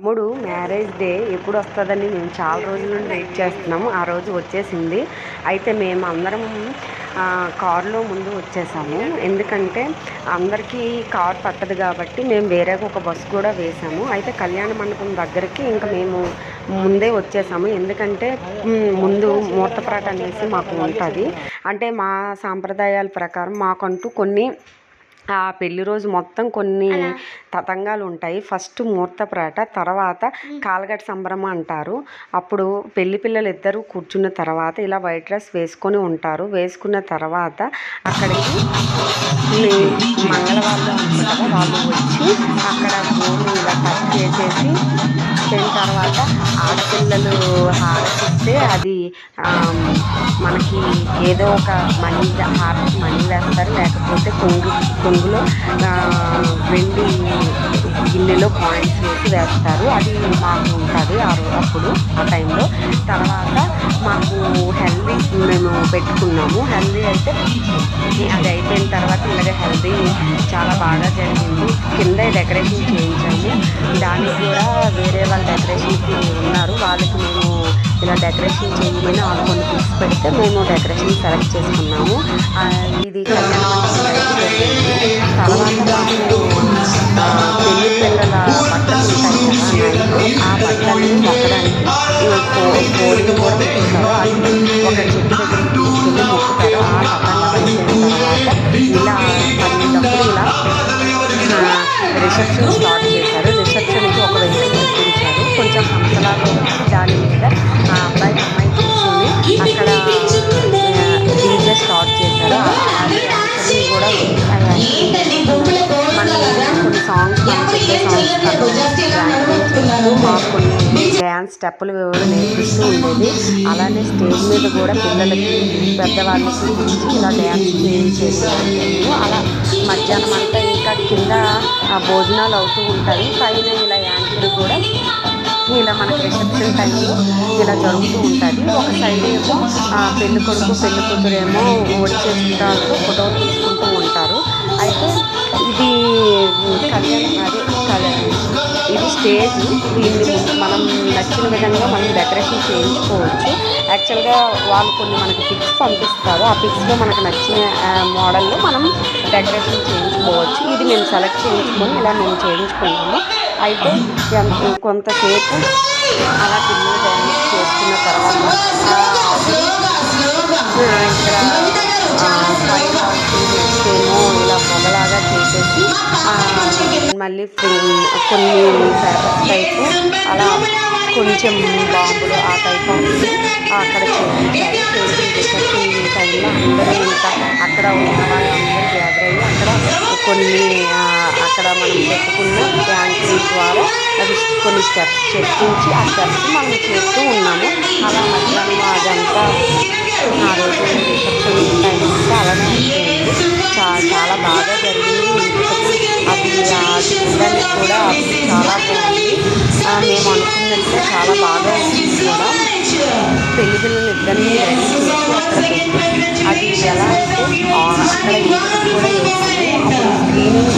తమ్ముడు marriage day ఎప్పుడు వస్తుందని మేము చాలా రోజుల నుండి వెయిట్ చేస్తున్నాము. ఆ రోజు వచ్చేసింది. అయితే మేము అందరం కారులో ముందు వచ్చేసాము. ఎందుకంటే అందరికీ కార్ పట్టదు కాబట్టి మేము వేరే ఒక బస్సు కూడా వేసాము. అయితే కళ్యాణ మండపం దగ్గరికి ఇంకా మేము ముందే వచ్చేసాము. ఎందుకంటే ముందు ముహూర్తపరాట అనేసి మాకు ఉంటుంది. అంటే మా సాంప్రదాయాల ప్రకారం మాకంటూ కొన్ని ఆ పెళ్ళి రోజు మొత్తం కొన్ని తతంగాలు ఉంటాయి. ఫస్ట్ ముహూర్తప్రాట తర్వాత కాలగట్ట సంబరం అంటారు. అప్పుడు పెళ్ళి పిల్లలు ఇద్దరు కూర్చున్న తర్వాత ఇలా వైట్ డ్రెస్ వేసుకొని ఉంటారు. వేసుకున్న తర్వాత అక్కడికి అనుకుంటారు వాళ్ళు వచ్చి అక్కడ గోలు ఇలా కట్ చేసేసి దాని తర్వాత ఆడపిల్లలు హారతిస్తే అది మనకి ఏదో ఒక మనీ హారతి మనీ వేస్తారు. లేకపోతే కొంగు కొంగులో వెండి గిన్నెలో కాయిన్స్ వేసి వేస్తారు. అది మాకు ఉంటుంది ఆ అప్పుడు ఆ టైంలో. తర్వాత మాకు హెల్దీ మేము పెట్టుకున్నాము. హెల్దీ అయితే అది అయిపోయిన తర్వాత ఇలాగ హెల్దీ చాలా బాగా జరిగింది. కింద డెకరేషన్ చేయించాము. దానికి కూడా వేరే వాళ్ళ డెకరేషన్కి ఉన్నారు. వాళ్ళకి మేము ఇలా డెకరేషన్ చేయమని వాళ్ళు కొన్ని పిక్స్ పెడితే మేము డెకరేషన్ సెలెక్ట్ చేసుకున్నాము. ఇది కళ్యాణ ఆ బట్టల్ని మొక్కడానికి కోడిని కూడా పెట్టారు అది ఒక చెట్టు దగ్గరికి తీసుకెళ్ళి మొక్కుతారు ఆ పక్కన అయిపోయిన తర్వాత ఇలా పన్నెండప్పుడు ఇలా రిసెప్షన్ యాంకరింగ్ మాకు డ్యాన్స్ స్టెప్పులు నేర్పిస్తూ ఉండేది. అలానే స్టేజ్ మీద కూడా పిల్లలకి పెద్దవాళ్ళకి ఇలా డ్యాన్స్ చేసేవాళ్ళు. అలా మధ్యాహ్నం అంతా ఇంకా కింద భోజనాలు అవుతూ ఉంటాయి. పైన ఇలా యాంకర్ కూడా ఇలా మనకి రిసెప్షన్ టైంలో ఇలా జరుగుతూ ఉంటుంది ఒక సైడ్ ఏమో ఆ, పెళ్ళి కొడుకు పెళ్ళి కూతురు ఏమో వచ్చే చుట్టాలతో ఫోటో తీసుకుంటూ ఉంటారు. అయితే ఇది కళ్యాణం అదే స్టేజ్. దీన్ని మనం నచ్చిన విధంగా మనం డెకరేషన్ చేయించుకోవచ్చు. యాక్చువల్గా వాళ్ళు కొన్ని మనకి పిక్స్ పంపిస్తారు. ఆ పిక్స్లో మనకు నచ్చిన మోడల్లో మనం డెకరేషన్ చేయించుకోవచ్చు. ఇది మేము సెలెక్ట్ చేయించుకొని ఇలా మేము చేయించుకున్నాము. అయితే కొంతసేపు అలా పిల్లలు డ్యాన్స్ చేసుకున్న మళ్ళీ ఫుల్- కొన్ని పేపర్స్ టైపు అలా కొంచెం బాంబులు ఆ టైప్ అక్కడ చేయించారు చేసిన టైంలో అందరూ ఇంకా అక్కడ ఉన్న వాళ్ళందరూ గ్యాదర్ అయ్యి అక్కడ కొన్ని అక్కడ మనం పెట్టుకున్న బ్యాంకింగ్ ద్వారా అది కొన్ని స్టెప్స్ చెప్పించి ఆ స్టెప్స్ మనం చేస్తూ ఉన్నాము. అలా మధ్యాహ్నం అదంతా ఆ రోజు రిసెప్షన్ టైం అంతా అలానే చా చాలా బాగా జరిగింది. కూడా చాలా మేము అనుకున్నట్టే చాలా బాగా వచ్చింది కూడా. పెళ్ళి పిల్లలు ఇద్దరిని అది ఎలా అంటే అక్కడ కూడా స్క్రీనింగ్